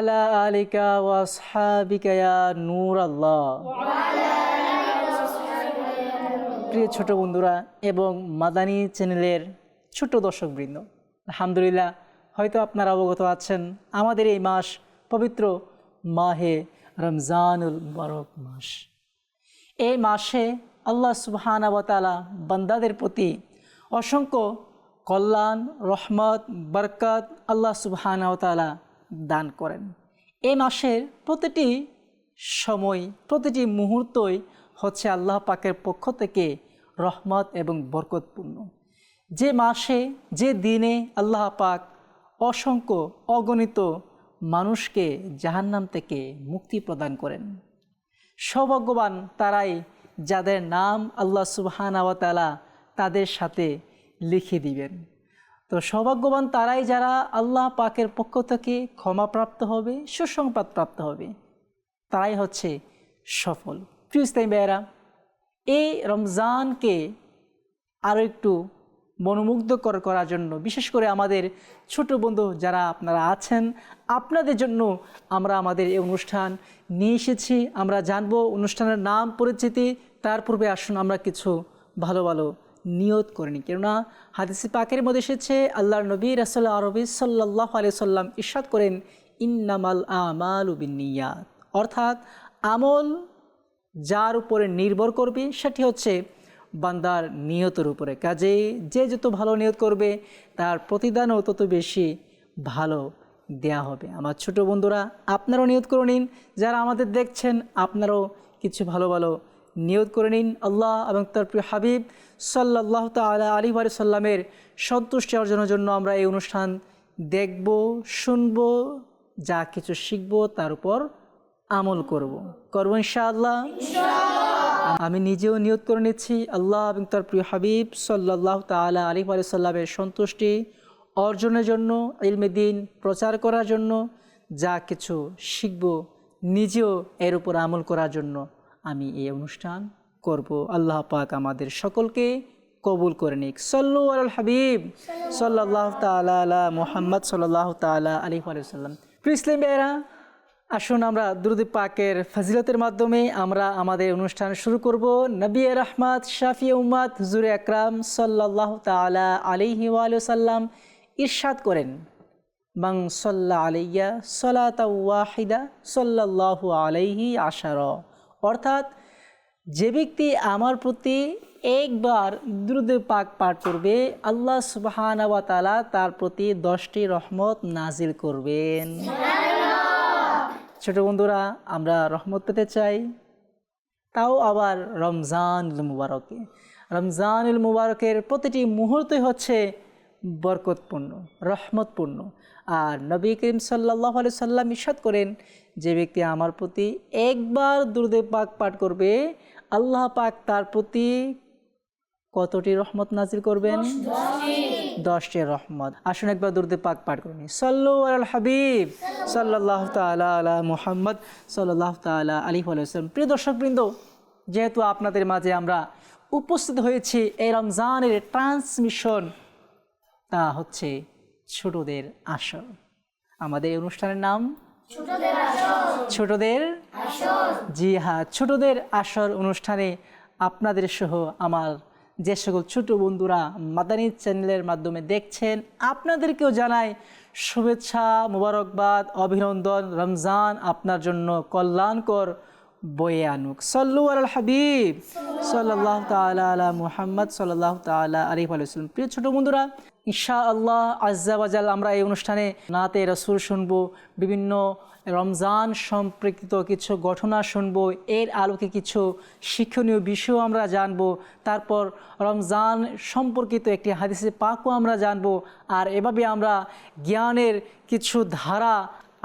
ওয়ালা আলিকা ওয়াসহাবিকা প্রিয় ছোট বন্ধুরা এবং মাদানী চ্যানেলের ছোট দর্শকবৃন্দ, আলহামদুলিল্লাহ, হয়তো আপনারা অবগত আছেন, আমাদের এই মাস পবিত্র মাহে রমজানুল মুবারক মাস। এই মাসে আল্লাহ সুবহানাবতালা বান্দাদের প্রতি অসংখ্য কল্যাণ, রহমত, বরকত আল্লাহ সুবহানাবতালা দান করেন। এই মাসের প্রতিটি সময়, প্রতিটি মুহূর্তই হচ্ছে আল্লাহ পাকের পক্ষ থেকে রহমত এবং বরকতপূর্ণ। যে মাসে, যে দিনে আল্লাহ পাক অসংখ্য অগণিত মানুষকে জাহান্নাম থেকে মুক্তি প্রদান করেন। সৌভাগ্যবান তারাই যাদের নাম আল্লাহ সুবহানাওয়াতালা তাদের সাথে লিখে দিবেন। তো সৌভাগ্যবান তারাই যারা আল্লাহ পাকের পক্ষ থেকে ক্ষমাপ্রাপ্ত হবে, সুসংবাদ প্রাপ্ত হবে। তারাই হচ্ছে সফল। প্রিয় ইসলাম ভাইয়েরা, এই রমজানকে আরও একটু মনোমুগ্ধকর করার জন্য, বিশেষ করে আমাদের ছোট বন্ধু যারা আপনারা আছেন, আপনাদের জন্য আমরা আমাদের এই অনুষ্ঠান নিয়ে এসেছি। আমরা জানব অনুষ্ঠানের নাম, পরিচিতি, তার পূর্বে আসুন আমরা কিছু ভালো ভালো নিয়ত করেনি। কেননা হাদিসি পাকের মধ্যে এসেছে আল্লাহ নবী রাসাল্লাহ আরবি সাল্লাহ আলিয়া সাল্লাম ইরশাদ করেন, ইন্নামাল আমাল উবিনিয়াত অর্থাৎ আমল যার উপরে নির্ভর করবে, সেটি হচ্ছে বান্দার নিয়তের উপরে। কাজে যে যত ভালো নিয়ত করবে, তার প্রতিদানও তত বেশি ভালো দেয়া হবে। আমার ছোট বন্ধুরা, আপনারাও নিয়ত করে নিন। যারা আমাদের দেখছেন, আপনারাও কিছু ভালো ভালো নিয়ত করে নিন আল্লাহ এবং তার প্রিয় হাবিব সাল্লাহ তালা আলী আলি সাল্লামের সন্তুষ্টি অর্জনের জন্য আমরা এই অনুষ্ঠান দেখব, শুনব, যা কিছু শিখব, তার উপর আমল করব। করব ইনশাআল্লাহ? আমি নিজেও নিয়ত করে নিচ্ছি আল্লাহ এবং তার প্রিয় হাবিব সাল্লাহ তালা আলী আলি সাল্লামের সন্তুষ্টি অর্জনের জন্য, ইলমে দিন প্রচার করার জন্য, যা কিছু শিখব নিজেও এর উপর আমল করার জন্য। আমি এই অনুষ্ঠান করব। আল্লাহ পাক আমাদের সকলকে কবুল করে নিক। সল্লু আল হাবিব। সাল্লাহ তালা মোহাম্মদ সাল্লাহ তালা আলী আলাইসাল্লাম প্রিয় ইসলাম ভাইয়েরা, আসুন আমরা দুরুদ পাকের ফজিলতের মাধ্যমে আমরা আমাদের অনুষ্ঠান শুরু করব। নবী রহমাত শাফি উম্মাদ হুজুর আকরাম সাল্লাহ তালা আলিহি সাল্লাম ইরশাদ করেন। বাং সল্লা আলাইয়া সলাতা ওয়াহিদা সাল্লাহ আলাইহি আশার। অর্থাৎ যে ব্যক্তি আমার প্রতি একবার দ্রুদ পাক পাঠ করবে, আল্লাহ সুবাহানাওয়া তালা তার প্রতি দশটি রহমত নাজিল করবেন। ছোট বন্ধুরা, আমরা রহমত পেতে চাই, তাও আবার রমজানুল মুবারকে। রমজানুল মুবারকের প্রতিটি মুহূর্তে হচ্ছে বরকতপূর্ণ, রহমতপূর্ণ। আর নবী করিম সাল্লাহ আলি সাল্লাম ইসাদ করেন যে ব্যক্তি আমার প্রতি একবার দুর্দেব পাক পাঠ করবে আল্লাহ পাক তার প্রতি কতটি রহমত নাজির করবেন? দশটি রহমত। আসুন একবার দুর্দেব পাক পাঠ করুন সল্লু আল হাবিব। সাল্লাহ তালা আলা মুহাম্মদ। সাল্লাহ তালা আলী আলাইসলাম প্রিয় দর্শকবৃন্দ যেহেতু আপনাদের মাঝে আমরা উপস্থিত হয়েছি এই রমজানের ট্রান্সমিশন তা হচ্ছে ছোটদের আসর। আমাদের অনুষ্ঠানের নাম? ছোটদের জি হ্যাঁ ছোটদের আসর অনুষ্ঠানে আপনাদের সহ আমার যে সকল ছোট বন্ধুরা মাদানী চ্যানেলের মাধ্যমে দেখছেন আপনাদেরকেও জানাই শুভেচ্ছা মুবারকবাদ অভিনন্দন রমজান আপনার জন্য কল্যাণকর বয়ে আনুক। সল্লু আল হাবিব। সাল্লাহ তালা আলা মুহাম্মদ সাল্লাহ তালা আলিফ আলাইসলাম প্রিয় ছোট বন্ধুরা ঈশা আল্লাহ আজাল আমরা এই অনুষ্ঠানে নাতে রসুল শুনব, বিভিন্ন রমজান সম্পর্কিত কিছু ঘটনা শুনব, এর আলোকে কিছু শিক্ষণীয় বিষয় আমরা জানব, তারপর রমজান সম্পর্কিত একটি হাদিসে পাকও আমরা জানব, আর এভাবে আমরা জ্ঞানের কিছু ধারা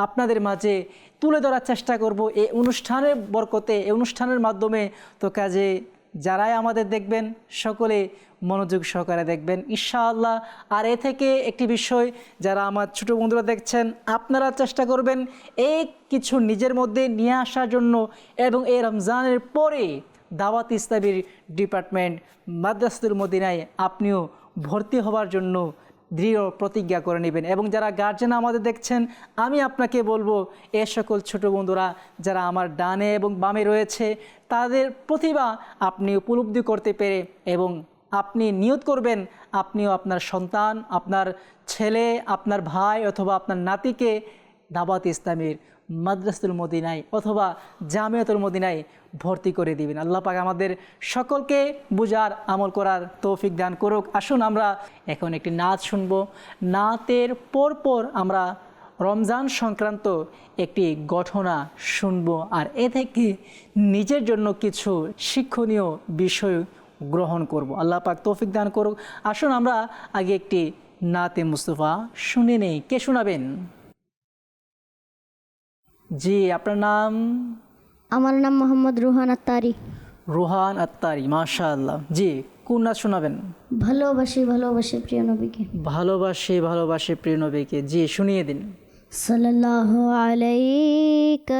আপনাদের মাঝে তুলে ধরার চেষ্টা করব এই অনুষ্ঠানের বরকতে, এই অনুষ্ঠানের মাধ্যমে। তো কাজে যারাই আমাদের দেখবেন, সকলে মনোযোগ সহকারে দেখবেন। ইনশাআল্লাহ। আর এ থেকে একটি বিষয় যারা আমার ছোট বন্ধুরা দেখছেন, আপনারা চেষ্টা করবেন এই কিছু নিজের মধ্যে নিয়ে আসার জন্য এবং এই রমজানের পরে দাওয়াত ইসলামীর ডিপার্টমেন্ট মাদ্রাসাতুল মদিনায় আপনিও ভর্তি হওয়ার জন্য দৃঢ় প্রতিজ্ঞা করে নেবেন। এবং যারা গার্জেন আমাদের দেখছেন, আমি আপনাকে বলব, এ সকল ছোট বন্ধুরা যারা আমার ডানে এবং বামে রয়েছে, তাদের প্রতিভা আপনি উপলব্ধি করতে পেরে এবং আপনি নিয়ত করবেন, আপনিও আপনার সন্তান, আপনার ছেলে, আপনার ভাই অথবা আপনার নাতিকে দাবাত ইসলামের মাদ্রাসাতুল মদিনায় অথবা জামিয়াতুল মদিনায় ভর্তি করে দিবেন। আল্লাহ পাক আমাদের সকলকে বুঝার, আমল করার তৌফিক দান করুক। আসুন আমরা এখন একটি নাচ শুনব। নাতের পরপর আমরা রমজান সংক্রান্ত একটি ঘটনা শুনব। আর এ থেকে নিজের জন্য কিছু শিক্ষণীয় বিষয় গ্রহণ করব। আল্লাহ পাক তৌফিক দান করুক। আসুন আমরা আগে একটি নাতে মুস্তফা শুনে নেই। কে শোনাবেন? জি আপনার নাম? আমার নাম মোহাম্মদ রুহান আত্তারি। রুহান আত্তারি মাশা আল্লাহ জি কোন নাচ শোনাবেন? ভালোবাসি ভালোবাসি প্রিয় নবীকে। ভালোবাসি ভালোবাসি প্রিয় নবীকে। জি শুনিয়ে দিন। সাল্লাল্লাহু আলাইকা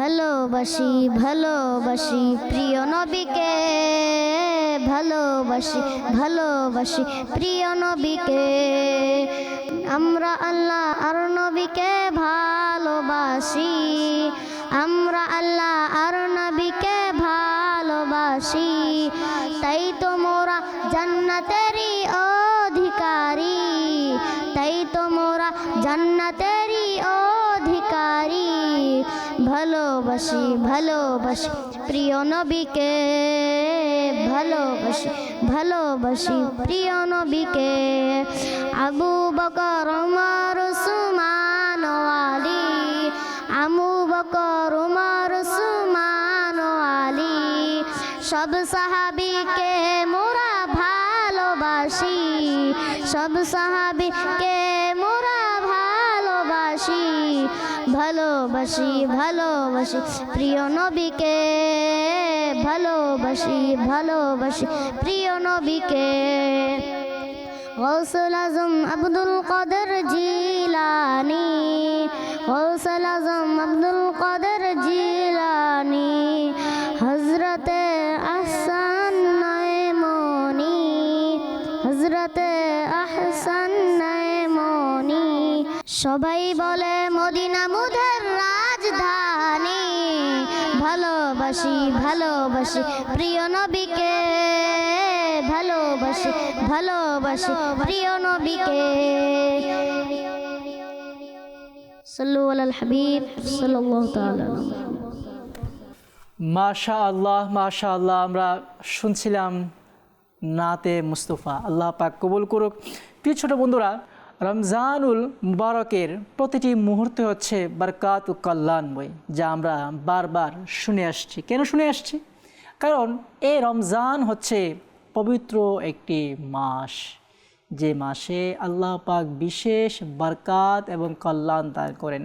ভালোবাসি ভালোবাসি, প্রিয় নবীকে। ভালোবাসি ভালোবাসি, প্রিয় নবীকে। আমরা আল্লাহ আর নবীকে ভালোবাসি। আমরা আল্লাহ আর নবীকে ভালোবাসি, প্রিয় নবীকে ভালোবাসি ভালোবাসি, প্রিয় নবীকে। আবু বকর, উমর সুমান আমু বকর, উমর সুমান সব সাহাবিকে মোরা ভালোবাসি, সব সাহাবিকে ভালোবাসি ভালোবাসি, প্রিয় নবীকে ভালোবাসি ভালোবাসি, প্রিয় নবীকে। গৌসুল আজম আব্দুল কাদের জিলানি, গৌসুল আজম আব্দুল কাদের সবাই বলে মদিনা মুদের রাজধানী। ভালোবাসি ভালোবাসি, প্রিয় নবীকে। ভালোবাসি ভালোবাসি, প্রিয় নবীকে। সাল্লু। মাশা আল্লাহ মাশা আল্লাহ আমরা শুনছিলাম নাতে মুস্তফা। আল্লাহ পাক কবুল করুক। প্রিয় ছোট বন্ধুরা রমজানুল মুবারকের প্রতিটি মুহূর্তে হচ্ছে বারকাত ও কল্যাণময় যা আমরা বারবার শুনে আসছি। কেন শুনে আসছি? কারণ এই রমজান হচ্ছে পবিত্র একটি মাস। যে মাসে আল্লাহ পাক বিশেষ বারকাত এবং কল্যাণ দান করেন।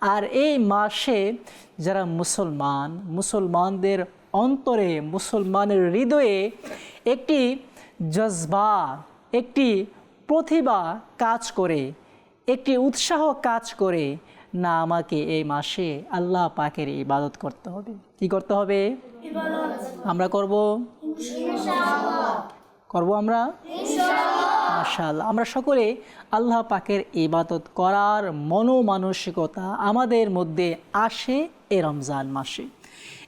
আর এই মাসে যারা মুসলমান, মুসলমানদের অন্তরে, মুসলমানের হৃদয়ে একটি জজবা, একটি প্রতিভা কাজ করে একটি উৎসাহ কাজ করে না আমাকে এই মাসে আল্লাহ পাকের ইবাদত করতে হবে। কি করতে হবে? আমরা করব? করব আমরা? মাশাআল্লাহ। আমরা সকলে আল্লাহ পাকের ইবাদত করার মনোমানসিকতা আমাদের মধ্যে আসে এ রমজান মাসে।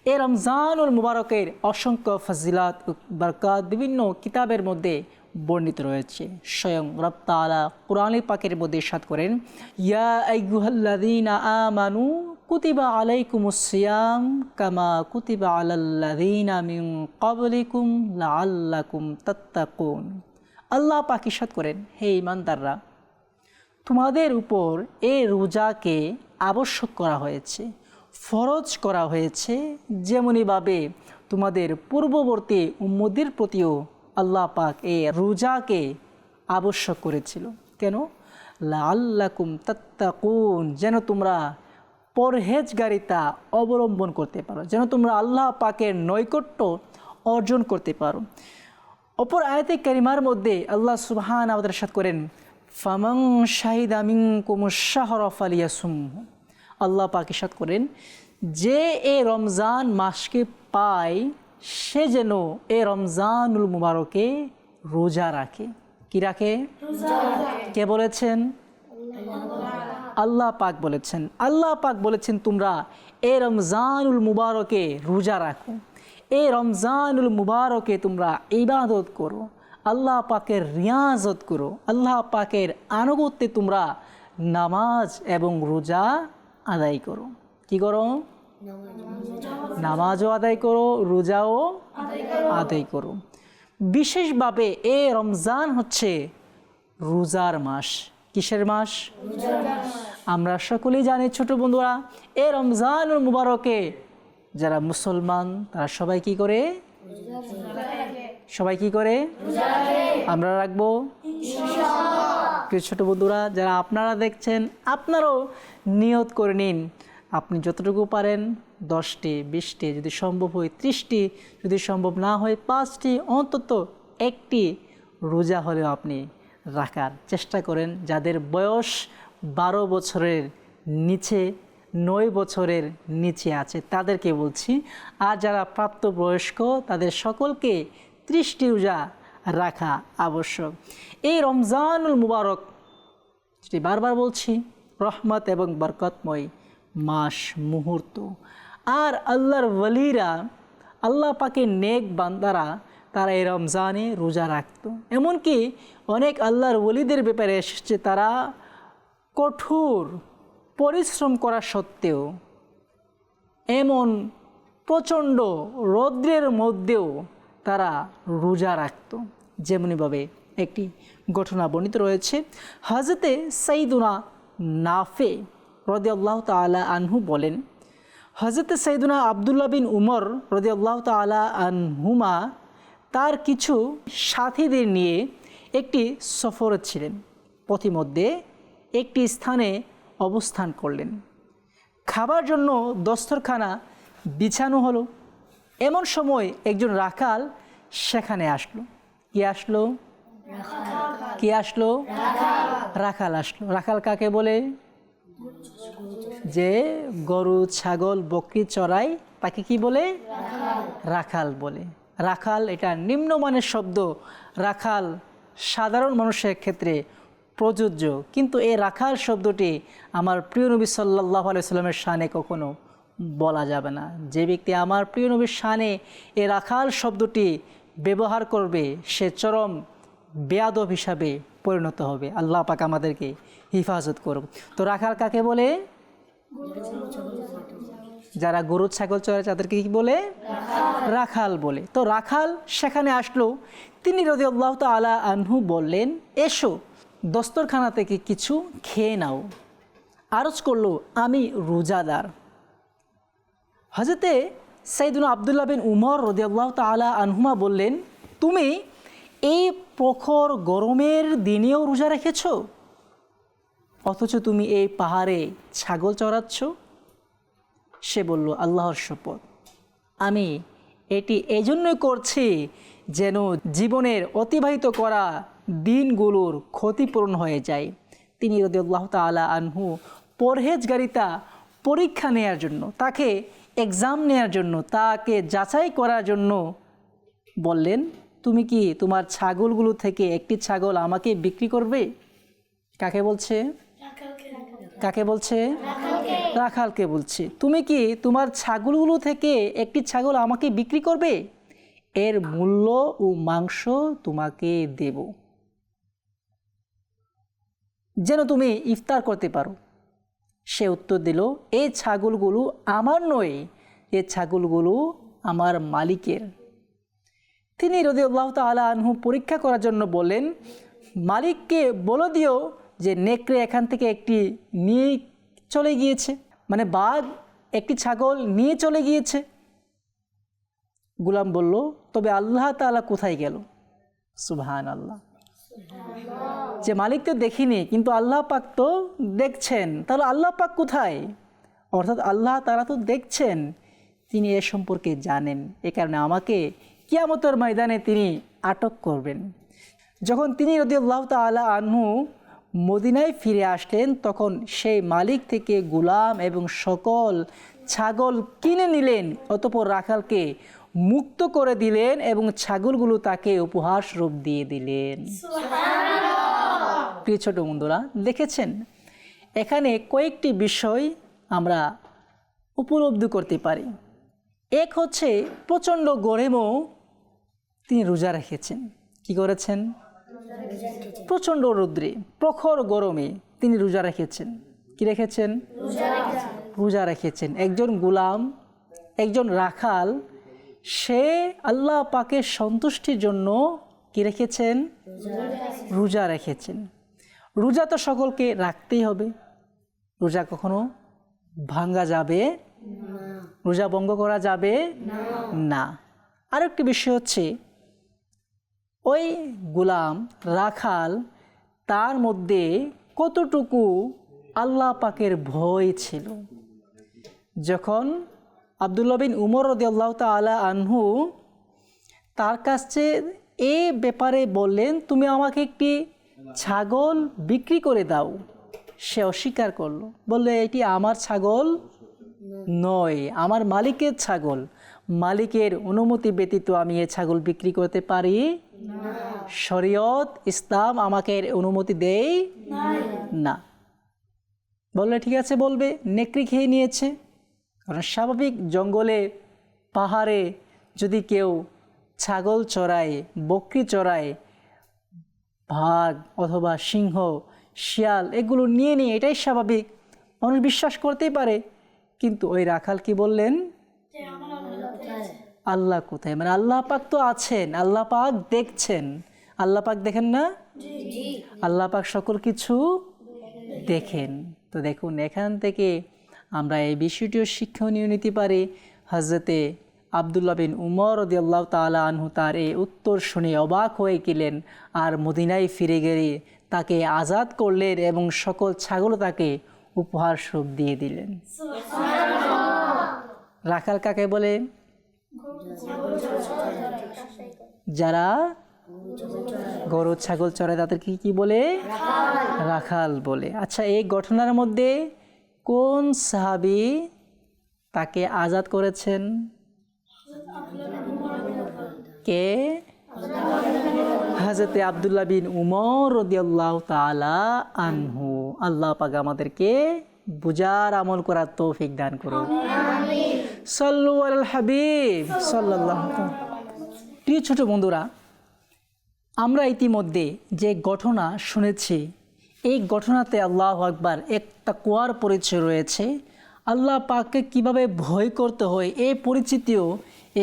এ রমজান রমজানুল মুবারকের অসংখ্য ফজিলাত ও বরকাত বিভিন্ন কিতাবের মধ্যে বর্ণিত রয়েছে। স্বয়ং রব তাআলা কোরআনে পাকের মধ্যে সাত করেন, ইয়া আইয়ুহাল্লাযীনা আমানু কুতিবা আলাইকুমুস সিয়াম কামা কুতিবা আলাল্লাযীনা মিন ক্বাবলিকুম লাআল্লাকুম তাত্তাকুন। আল্লাহ পাক ইরশাদ করেন, হে ইমানদাররা তোমাদের উপর এ রোজাকে আবশ্যক করা হয়েছে, ফরজ করা হয়েছে যেমনইভাবে তোমাদের পূর্ববর্তী উম্মদের প্রতিও আল্লাহ পাক এ রোজাকে আবশ্যক করেছিল। কেন? লাল্লাকুম তাত্তাকুন, যেন তোমরা পরহেজগারিতা অবলম্বন করতে পারো, যেন তোমরা আল্লাহ পাকের নৈকট্য অর্জন করতে পারো। অপর আয়াতে কারিমার মধ্যে আল্লাহ সুবহান আমাদের সাথ করেন ফামাং শাহিদ আমিং কুমুশাহরফ আলিয়াসুম আল্লাহ পাক ইসাদ করেন, যে এ রমজান মাসকে পায় সে যেন এ রমজানুল মুবারকে রোজা রাখে। কি রাখে? কে বলেছেন? আল্লাহ পাক বলেছেন। আল্লাহ পাক বলেছেন তোমরা এ রমজানুল মুবারকে রোজা রাখো। এ রমজানুল মুবারকে তোমরা ইবাদত করো। আল্লাহ পাকের রিয়াজত করো। আল্লাহ পাকের আনুগত্যে তোমরা নামাজ এবং রোজা আদায় করো। কি করো? নামাজও আদায় করো, রোজাও আদায় করো। বিশেষভাবে এ রমজান হচ্ছে রোজার মাস। কিসের মাস? আমরা সকলেই জানি ছোট বন্ধুরা, এ রমজান মুবারকে যারা মুসলমান, তারা সবাই কি করে? সবাই কি করে? আমরা রাখব। ছোট বন্ধুরা, যারা আপনারা দেখছেন, আপনারাও নিয়ত করে নিন। আপনি যতটুকু পারেন দশটি, বিশটি, যদি সম্ভব হয় ত্রিশটি, যদি সম্ভব না হয় পাঁচটি, অন্তত একটি রোজা হলেও আপনি রাখার চেষ্টা করেন। যাদের বয়স বারো বছরের নিচে, নয় বছরের নিচে আছে, তাদেরকে বলছি, আর যারা প্রাপ্তবয়স্ক, তাদের সকলকে ত্রিশটি রোজা রাখা আবশ্যক। এই রমজানুল মুবারক যেটি বারবার বলছি, রহমত এবং বরকতময় মাস, মুহূর্ত। আর আল্লাহর ওয়ালিরা আল্লাহ পাকে নেক বান্দারা, তারা এই রমজানে রোজা রাখত। এমনকি অনেক আল্লাহর ওলিদের ব্যাপারে এসেছে, তারা কঠোর পরিশ্রম করা সত্ত্বেও, এমন প্রচণ্ড রৌদ্রের মধ্যেও তারা রোজা রাখত। যেমনিভাবে একটি ঘটনা বর্ণিত রয়েছে হজরতে সাইদুনা নাফে রদি আল্লাহ তালা আনহু বলেন হজরতে সাইদুনা আবদুল্লাহ বিন উমর রদি আল্লাহ তালা আনহুমা তার কিছু সাথীদের নিয়ে একটি সফরে ছিলেন। পথিমধ্যে একটি স্থানে অবস্থান করলেন। খাবার জন্য দস্তরখানা বিছানো হলো। এমন সময় একজন রাখাল সেখানে আসলো। কি আসলো? কি আসলো? রাখাল আসলো। রাখাল কাকে বলে? যে গরু, ছাগল, বকরি, চড়াই তাকে কি বলে? রাখাল বলে। রাখাল এটা নিম্নমানের শব্দ। রাখাল সাধারণ মানুষের ক্ষেত্রে প্রযোজ্য। কিন্তু এই রাখাল শব্দটি আমার প্রিয় নবী সাল্লাহ আলাইস্লামের শানে কখনো বলা যাবে না। যে ব্যক্তি আমার প্রিয় নবীর শানে এই রাখাল শব্দটি ব্যবহার করবে, সে চরম বেয়াদব হিসাবে পরিণত হবে। আল্লাহ পাক আমাদেরকে হিফাজত করুক। তো রাখাল কাকে বলে? যারা গরু ছাগল চড়ে তাদেরকে কি বলে? রাখাল বলে। তো রাখাল সেখানে আসলো। তিনি রদি আল্লাহ আলা আনহু বললেন, এসো দস্তরখানা থেকে কিছু খেয়ে নাও। আরজ করল, আমি রোজাদার। হজরতে সাইদুল আবদুল্লাহ বিন উমর রদিয়াল্লাহ তালা আনহুমা বললেন, তুমি এই প্রখর গরমের দিনেও রোজা রেখেছ? অথচ তুমি এই পাহাড়ে ছাগল চড়াচ্ছ? সে বলল, আল্লাহর শপথ। আমি এটি এজন্যই করছি যেন জীবনের অতিবাহিত করা দিনগুলোর ক্ষতিপূরণ হয়ে যায়। তিনি রদিয়াল্লাহ তালা আনহু পরহেজগারিতা পরীক্ষা নেয়ার জন্য, তাকে এক্সাম নেয়ার জন্য, তাকে যাচাই করার জন্য বললেন তুমি কি তোমার ছাগলগুলো থেকে একটি ছাগল আমাকে বিক্রি করবে? কাকে বলছে? কাকে বলছে? রাখালকে বলছে। তুমি কি তোমার ছাগলগুলো থেকে একটি ছাগল আমাকে বিক্রি করবে? এর মূল্য ও মাংস তোমাকে দেব। যেন তুমি ইফতার করতে পারো। সে উত্তর দিল এই ছাগলগুলো আমার নয়, এ ছাগলগুলো আমার মালিকের। তিনি রদিউল্লাহ তালা আনহু পরীক্ষা করার জন্য বললেন, মালিককে বলে দিও যে নেকড়ে এখান থেকে একটি নিয়ে চলে গিয়েছে। মানে বাঘ একটি ছাগল নিয়ে চলে গিয়েছে। গুলাম বলল, তবে আল্লাহ তাআলা কোথায় গেল? সুবহান আল্লাহ যে মালিক তো দেখিনি, কিন্তু আল্লাহ পাক তো দেখছেন। তাহলে আল্লাহ পাক কোথায়? অর্থাৎ আল্লাহ তারা তো দেখছেন, তিনি এ সম্পর্কে জানেন। এ কারণে আমাকে কিয়ামতের ময়দানে তিনি আটক করবেন। যখন তিনি রদিউল্লাহ তালা আনহু মদিনায় ফিরে আসলেন, তখন সেই মালিক থেকে গুলাম এবং সকল ছাগল কিনে নিলেন, অতপর রাখালকে মুক্ত করে দিলেন এবং ছাগলগুলো তাকে উপহার রূপ দিয়ে দিলেন। প্রিয় ছোট বন্ধুরা, দেখেছেন? এখানে কয়েকটি বিষয় আমরা উপলব্ধি করতে পারি। এক হচ্ছে প্রচণ্ড গরমেও তিনি রোজা রেখেছেন। কি করেছেন? প্রচণ্ড রৌদ্রে, প্রখর গরমে তিনি রোজা রেখেছেন। কি রেখেছেন? রোজা রেখেছেন। একজন গুলাম, একজন রাখাল, সে আল্লাহ পাকে সন্তুষ্টির জন্য কি রেখেছেন? রোজা রেখেছেন। রোজা তো সকলকে রাখতেই হবে। রোজা কখনো ভাঙ্গা যাবে? রোজা ভঙ্গ করা যাবে? না। আরেকটি বিষয় হচ্ছে ওই গুলাম রাখাল, তার মধ্যে কতটুকু আল্লাহ পাকের ভয় ছিল? যখন আবদুল্লা বিন উমর রদিয়াল্লাহ তালা আনহু তার কাছে এ ব্যাপারে বললেন, তুমি আমাকে একটি ছাগল বিক্রি করে দাও। সে অস্বীকার করল। বললে, এটি আমার ছাগল নয়, আমার মালিকের ছাগল। মালিকের অনুমতি ব্যতীত আমি এ ছাগল বিক্রি করতে পারি শরীয়ত ইসলাম আমাকে এর অনুমতি দেয়? না। বললে ঠিক আছে, বলবে, নেকড়ি খেয়ে নিয়েছে। কারণ স্বাভাবিক জঙ্গলে, পাহাড়ে যদি কেউ ছাগল চড়ায়, বকরি চড়ায় ভাগ অথবা সিংহ, শিয়াল, এগুলো নিয়ে নিয়ে এটাই স্বাভাবিক। মানুষ বিশ্বাস করতেই পারে। কিন্তু ওই রাখাল কি বললেন? আল্লাহ কোথায়? মানে আল্লাহ পাক তো আছেন আল্লাহ পাক দেখছেন। আল্লাহ পাক দেখেন না? আল্লাহ পাক সকল কিছু দেখেন। তো দেখুন এখান থেকে আমরা এই বিষয়টিও শিক্ষণীয় নিতে পারি। হজরতে আবদুল্লাহ বিন উমর রদিয়াল্লাহ তালা আনহু তার এই উত্তর শুনে অবাক হয়ে গেলেন আর মদিনায় ফিরে গেলে তাকে আজাদ করলেন এবং সকল ছাগল তাকে উপহার স্বরূপ দিয়ে দিলেন। রাখাল কাকে বলে? যারা গরু, ছাগল চড়ায় তাদেরকে কি বলে? রাখাল বলে। আচ্ছা এই ঘটনার মধ্যে কোন সাহাবি তাকে আজাদ করেছেন? কে? হাজরতে আবদুল্লাহ বিন উমর রদিয়াল্লাহ তালা আনহু। আল্লাহ পাক আমাদেরকে বুজার আমল করার তৌফিক দান আল হাবিব প্রিয় ছোট বন্ধুরা, আমরা ইতিমধ্যে যে ঘটনা শুনেছি, এই ঘটনাতে আল্লাহ আকবার একটা কোয়ার পরিচয় রয়েছে। আল্লাহ পাককে কীভাবে ভয় করতে হয় এই পরিচিতিও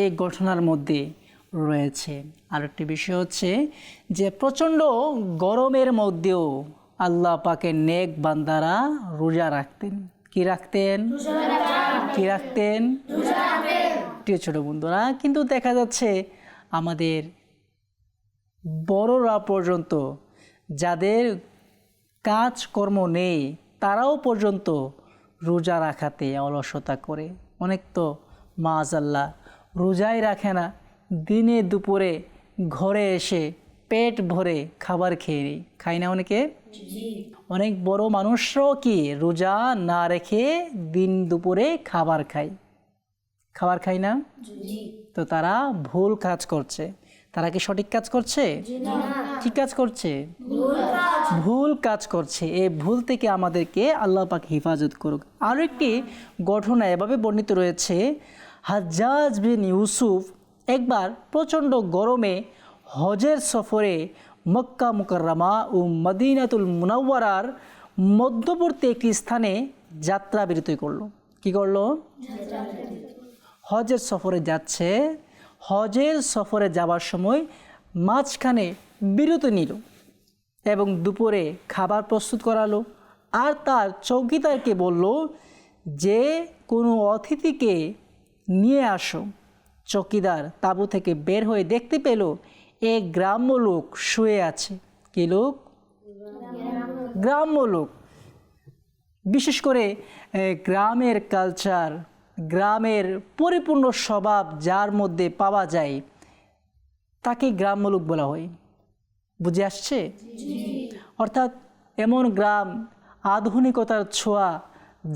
এই ঘটনার মধ্যে রয়েছে। আরেকটি বিষয় হচ্ছে যে প্রচণ্ড গরমের মধ্যেও আল্লাহ পাকের নেক বান্দারা রোজা রাখতেন। কি রাখতেন? কি রাখতেন? প্রিয় ছোট বন্ধুরা, কিন্তু দেখা যাচ্ছে আমাদের বড়রা পর্যন্ত যাদের কাজকর্ম নেই, তারাও পর্যন্ত রোজা রাখাতে অলসতা করে। অনেক তো মাজাল্লাহ রোজাই রাখে না। দিনে দুপুরে ঘরে এসে পেট ভরে খাবার খেয়ে নেই। খায় না অনেকে? অনেক বড় মানুষরাও কি রোজা না রেখে দিন দুপুরে খাবার খায়? খাবার খায় না? তো তারা ভুল কাজ করছে। তারা কি সঠিক কাজ করছে? কি কাজ করছে? ভুল কাজ। করছে। এই ভুল থেকে আমাদেরকে আল্লাহ পাক হেফাজত করুক। আরও একটি ঘটনা এভাবে বর্ণিত রয়েছে হাজ্জাজ বিন ইউসুফ একবার প্রচণ্ড গরমে হজের সফরে মক্কা মুকাররামা ও মদিনাতুল মুনাওয়ারার মধ্যবর্তী একটি স্থানে যাত্রা বিরতি করল। কি করল? হজের সফরে যাচ্ছে। হজের সফরে যাওয়ার সময় মাঝখানে বিরতি নিল এবং দুপুরে খাবার প্রস্তুত করালো। আর তার চৌকিদারকে বলল, যে কোনো অতিথিকে নিয়ে আসো। চৌকিদার তাঁবু থেকে বের হয়ে দেখতে পেল এক গ্রাম্য লোক শুয়ে আছে। কি লোক? গ্রাম্য লোক। বিশেষ করে গ্রামের কালচার গ্রামের পরিপূর্ণ স্বভাব যার মধ্যে পাওয়া যায়, তাকে গ্রাম্য লোক বলা হয়। বুঝে আসছে? অর্থাৎ এমন গ্রাম, আধুনিকতার ছোঁয়া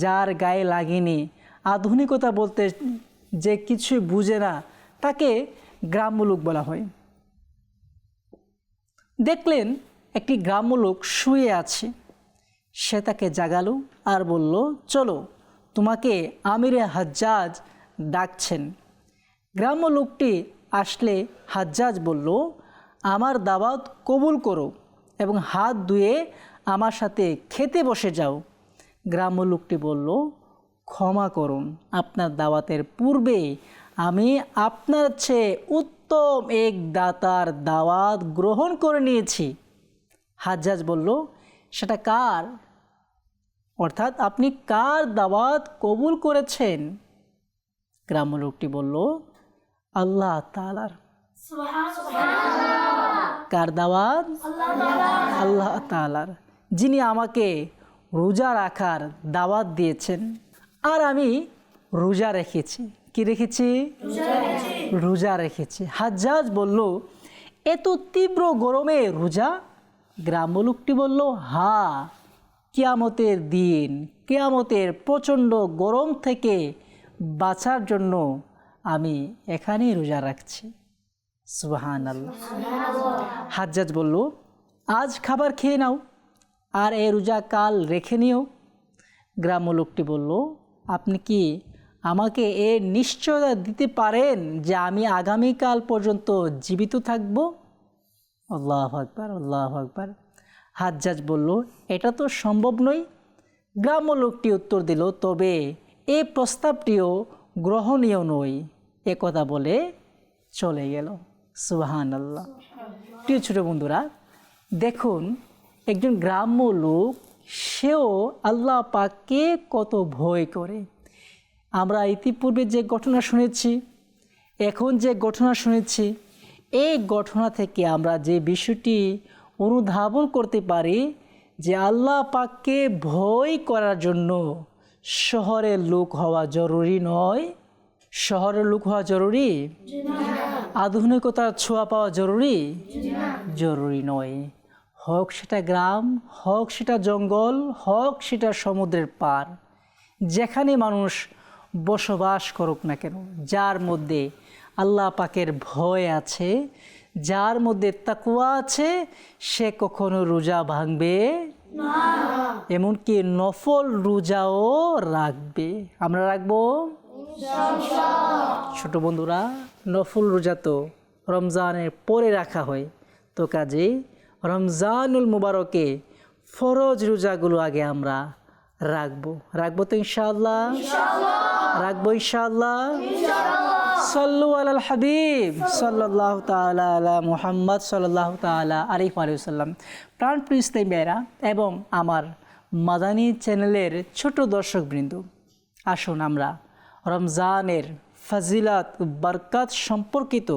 যার গায়ে লাগেনি, আধুনিকতা বলতে যে কিছুই বুঝে না, তাকে গ্রাম্য লোক বলা হয়। দেখলেন একটি গ্রাম্য লোক শুয়ে আছে। সে তাকে জাগালো আর বলল, চলো, তোমাকে আমিরে হাজ্জাজ ডাকছেন। গ্রাম্য লোকটি আসলে হাজ্জাজ বলল, আমার দাওয়াত কবুল করো এবং হাত ধুয়ে আমার সাথে খেতে বসে যাও। গ্রাম্য লোকটি বলল, ক্ষমা করুন, আপনার দাওয়াতের পূর্বে আমি আপনার চেয়ে উত্তম এক দাতার দাওয়াত গ্রহণ করে নিয়েছি। হাজ্জাজ বলল সেটা কার? অর্থাৎ আপনি কার দাওয়াত কবুল করেছেন? গ্রাম্য লোকটি বলল আল্লাহ তালার কার দাওয়াত? আল্লাহ তালার যিনি আমাকে রোজা রাখার দাওয়াত দিয়েছেন। আর আমি রোজা রেখেছি। কি রেখেছি? রোজা রেখেছি। হাজ্জাজ বলল, এত তীব্র গরমে রোজা? গ্রাম্য লোকটি বলল, হা, কেয়ামতের দিন, কেয়ামতের প্রচণ্ড গরম থেকে বাঁচার জন্য আমি এখানেই রোজা রাখছি। সুবাহান আল্লাহ হাজ্জাজ বলল, আজ খাবার খেয়ে নাও, আর এ রোজা কাল রেখে নিও। গ্রাম্য লোকটি বলল, আপনি কি আমাকে এ নিশ্চয়তা দিতে পারেন যে আমি আগামীকাল পর্যন্ত জীবিত থাকব? আল্লাহ আকবার আল্লাহ আকবার। হাজ্জাজ বলল, এটা তো সম্ভব নয়। গ্রাম্য লোকটি উত্তর দিল, তবে এই প্রস্তাবটিও গ্রহণীয় নয়। এ কথা বলে চলে গেল। সুবাহান আল্লাহ প্রিয় ছোটো বন্ধুরা, দেখুন, একজন গ্রাম্য লোক, সেও আল্লাহ পাককে কত ভয় করে। আমরা ইতিপূর্বে যে ঘটনা শুনেছি, এখন যে ঘটনা শুনেছি, এই ঘটনা থেকে আমরা যে বিষয়টি অনুধাবন করতে পারি যে আল্লাহ পাককে ভয় করার জন্য শহরের লোক হওয়া জরুরি নয়। শহরের লোক হওয়া জরুরি? আধুনিকতার ছোঁয়া পাওয়া জরুরি? জরুরি নয়। হোক সেটা গ্রাম, হোক সেটা জঙ্গল, হোক সেটা সমুদ্রের পার যেখানে মানুষ বসবাস করুক না কেন যার মধ্যে আল্লাহ পাকের ভয় আছে যার মধ্যে তাকুয়া আছে সে কখনো রোজা ভাঙবে এমনকি নফল রোজাও রাখবে। আমরা রাখব? ছোট বন্ধুরা নফল রোজা তো রমজানের পরে রাখা হয়। তো কাজে রমজানুল মুবারকে ফরজ রোজাগুলো আগে আমরা রাখব। রাখব তো ইনশাআল্লাহ। রাখব ইনশাআল্লাহ। সাল্লু আলাল হাবিব সাল্লাহ তালা আলা মুহাম্মদ সাল্লাহ তালা আরিফ আলিয়াল্লাম প্রাণপ্রিয় ইসলাম বেরা এবং আমার মাদানী চ্যানেলের ছোট দর্শকবৃন্দ আসুন আমরা রমজানের ফাজিলাত বরকাত সম্পর্কিত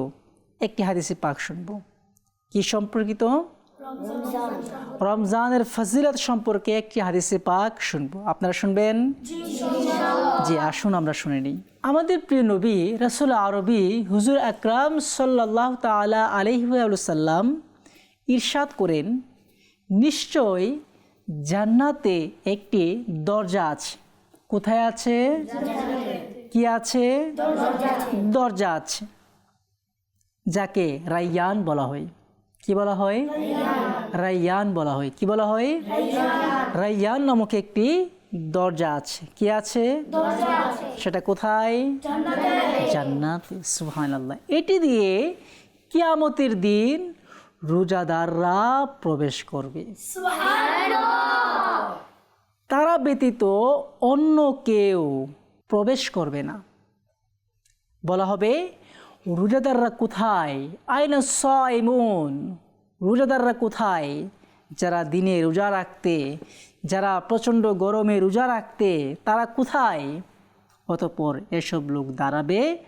একটি হাদিসে পাক শুনব। কি সম্পর্কিত? রমজানের ফজিলত সম্পর্কে একটি হাদিসে পাক শুনব। আপনারা শুনবেন? জি আসুন আমরা শুনে নিই। আমাদের প্রিয় নবী রসুল আরবি হুজুর আকরাম সাল্লাহ তালা আলহিসাল্লাম ইরশাদ করেন নিশ্চয় জান্নাতে একটি দরজা আছে। কোথায় আছে? কি আছে। দরজা আছে। যাকে রাইয়ান বলা হয়। কি বলা হয়? রাইয়ান বলা হয়। কি বলা হয়? রাইয়ান নামক একটি দরজা আছে। কি আছে? সেটা কোথায়? জান্নাতে। সুবহানাল্লাহ। এটি দিয়ে কিয়ামতের দিন রোজাদাররা প্রবেশ করবে। তারা ব্যতীত অন্য কেউ প্রবেশ করবে না। বলা হবে রোজাদাররা কোথায়? আইন সাইমুন। রোজাদাররা কোথায়? যারা দিনে রোজা রাখতে যারা প্রচণ্ড গরমে রোজা রাখতে তারা কোথায়? অতপর এসব লোক দাঁড়াবে।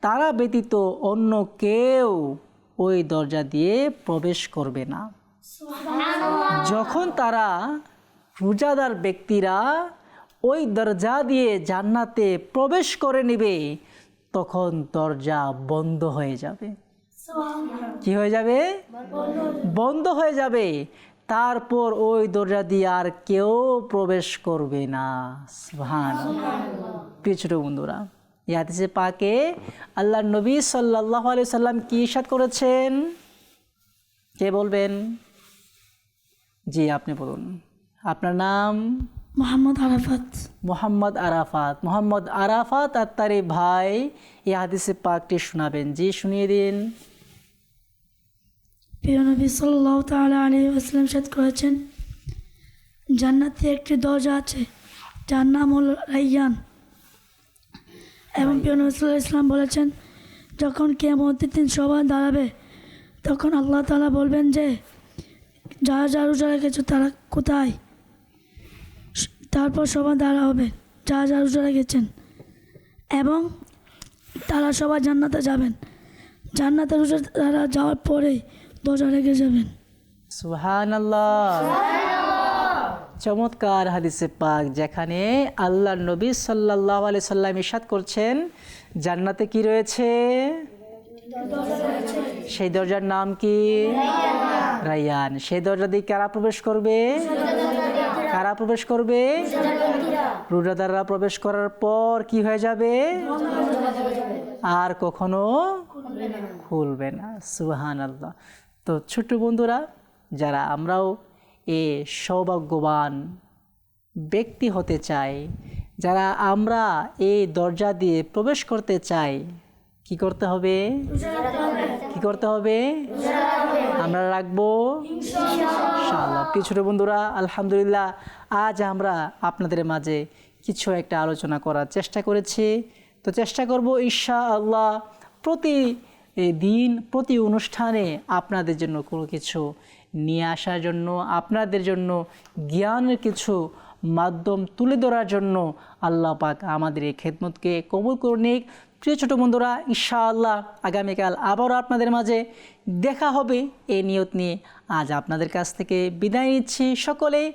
তারা ব্যতীত অন্য কেউ ওই দরজা দিয়ে প্রবেশ করবে না। যখন তারা রোজাদার ব্যক্তিরা ওই দরজা দিয়ে জান্নাতে প্রবেশ করে নেবে তখন দরজা বন্ধ হয়ে যাবে। কি হয়ে যাবে? বন্ধ হয়ে যাবে। তারপর ওই দরজা দিয়ে আর কেউ প্রবেশ করবে না। সুবহান প্রিয় ছোট বন্ধুরা এই হাদিসে পাকে আল্লাহ নবী সাল্লাহ আলিয়া সাল্লাম কি ইসাদ করেছেন? কে বলবেন? জি আপনি বলুন। আপনার নাম? মোহাম্মদ আরাফাত। মোহাম্মদ আরাফাত। মোহাম্মদ আরাফাত আর তার এই ভাই এই হাদিসে পাকটি শোনাবেন। জি শুনিয়ে দিন। প্রিয় নবী সাল্লাহ তালা আলী আসলাম সাদ করেছেন জান্নাতে একটি দরজা আছে যার নাম হল রাইয়ান। এবং প্রিয় নবী সাল্লাহ ইসলাম বলেছেন যখন কেমতের দিন সবাই দাঁড়াবে তখন আল্লাহ তালা বলবেন যে যারা যারা রোজা রেখেছো তারা কোথায়? তারপর সবার দাঁড়া হবে। যারা যারা রোজা রেখেছেন এবং তারা সবাই জান্নাতে যাবেন। জান্নাতে রোজা তারা যাওয়ার পরেই দরজা রেখে যাবেন। সুহান চমৎকার হাদিসে পাক, যেখানে আল্লাহ নবী সাল্লাহ আলি সাল্লাম ইসাদ করছেন, জান্নাতে কি রয়েছে? সেই দরজার নাম কি? রাইয়ান সেই দরজা দিয়ে কারা প্রবেশ করবে? কারা প্রবেশ করবে? রোজাদাররা প্রবেশ করার পর কি হয়ে যাবে? আর কখনো খুলবে না। সুহান আল্লাহ তো ছোট্ট বন্ধুরা, যারা আমরাও এ সৌভাগ্যবান ব্যক্তি হতে চাই, যারা আমরা এই দরজা দিয়ে প্রবেশ করতে চাই কি করতে হবে? কি করতে হবে? আমরা রাখব। ইনশাআল্লাহ। বন্ধুরা, আলহামদুলিল্লাহ, আজ আমরা আপনাদের মাঝে কিছু একটা আলোচনা করার চেষ্টা করেছি। তো চেষ্টা করব ঈশা আল্লাহ প্রতি দিন, প্রতি অনুষ্ঠানে আপনাদের জন্য কোনো কিছু নিয়ে আসার জন্য, আপনাদের জন্য জ্ঞানের কিছু মাধ্যম তুলে ধরার জন্য আল্লাহ পাক আমাদের এই খেদমতকে কবুল করে নিক প্রিয় ছোটো বন্ধুরা, ইনশাআল্লাহ আগামীকাল আবারও আপনাদের মাঝে দেখা হবে এই নিয়ত নিয়ে। আজ আপনাদের কাছ থেকে বিদায় নিচ্ছি। সকলেই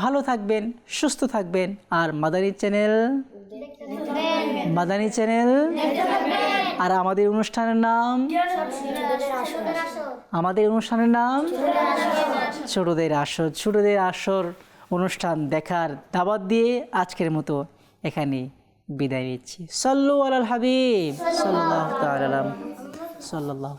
ভালো থাকবেন, সুস্থ থাকবেন। আর মাদানী চ্যানেল? মাদানী চ্যানেল? আর আমাদের অনুষ্ঠানের নাম? আমাদের অনুষ্ঠানের নাম? ছোটদের আসর। ছোটদের আসর অনুষ্ঠান দেখার দাবাত দিয়ে আজকের মতো এখানে বিদায় নিচ্ছি। সল্লু আলাল হাবিব। সাল্লাহ তালাম সাল্লাহ